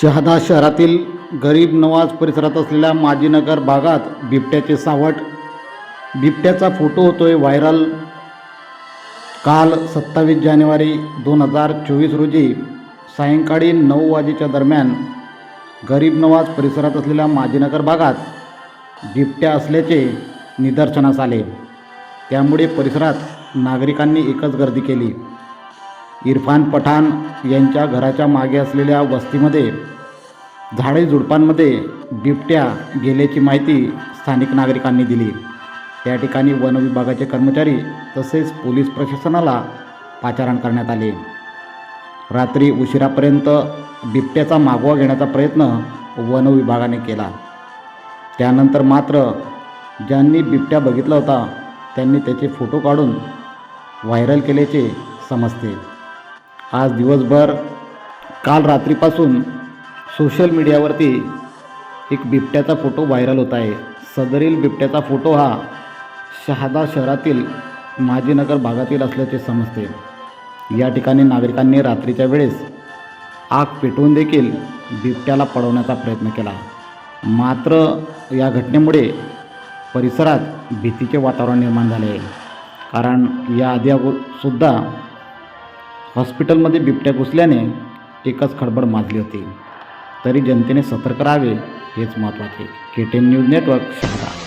शहादा शहरातील गरीब नवाज परिसरात असलेल्या माजीनगर भागात बिबट्याचे सावट. बिबट्याचा फोटो होतोय व्हायरल. काल सत्तावीस जानेवारी दोन हजार चोवीस रोजी सायंकाळी नऊ वाजेच्या दरम्यान गरीब नवाज परिसरात असलेल्या माजीनगर भागात बिबट्या असल्याचे निदर्शनास आले. त्यामुळे परिसरात नागरिकांनी एकच गर्दी केली. इरफान पठाण यांच्या घराच्या मागे असलेल्या वस्तीमध्ये झाडे झुडपांमध्ये बिबट्या गेल्याची माहिती स्थानिक नागरिकांनी दिली. त्या ठिकाणी वन विभागाचे कर्मचारी तसेच पोलीस प्रशासनाला पाचारण करण्यात आले. रात्री उशिरापर्यंत बिबट्याचा मागोवा घेण्याचा प्रयत्न वन विभागाने केला. त्यानंतर मात्र ज्यांनी बिबट्या बघितला होता त्यांनी त्याचे फोटो काढून व्हायरल केल्याचे समजते. आज दिवसभर काल रात्रीपासून सोशल मीडियावरती एक बिबट्याचा फोटो व्हायरल होत आहे. सदरील बिबट्याचा फोटो हा शहादा शहरातील माजीनगर भागातील असल्याचे समजते. या ठिकाणी नागरिकांनी रात्रीच्या वेळेस आग पेटवून देखील बिबट्याला पळवण्याचा प्रयत्न केला. मात्र या घटनेमुळे परिसरात भीतीचे वातावरण निर्माण झाले आहे. कारण या आधी सुद्धा हॉस्पिटलमध्ये बिबट्या घुसल्याने एकच खडबड माजली होती. तरी जनतेने सतर्क राहावे हेच महत्त्वाचे K ten news network Shahada.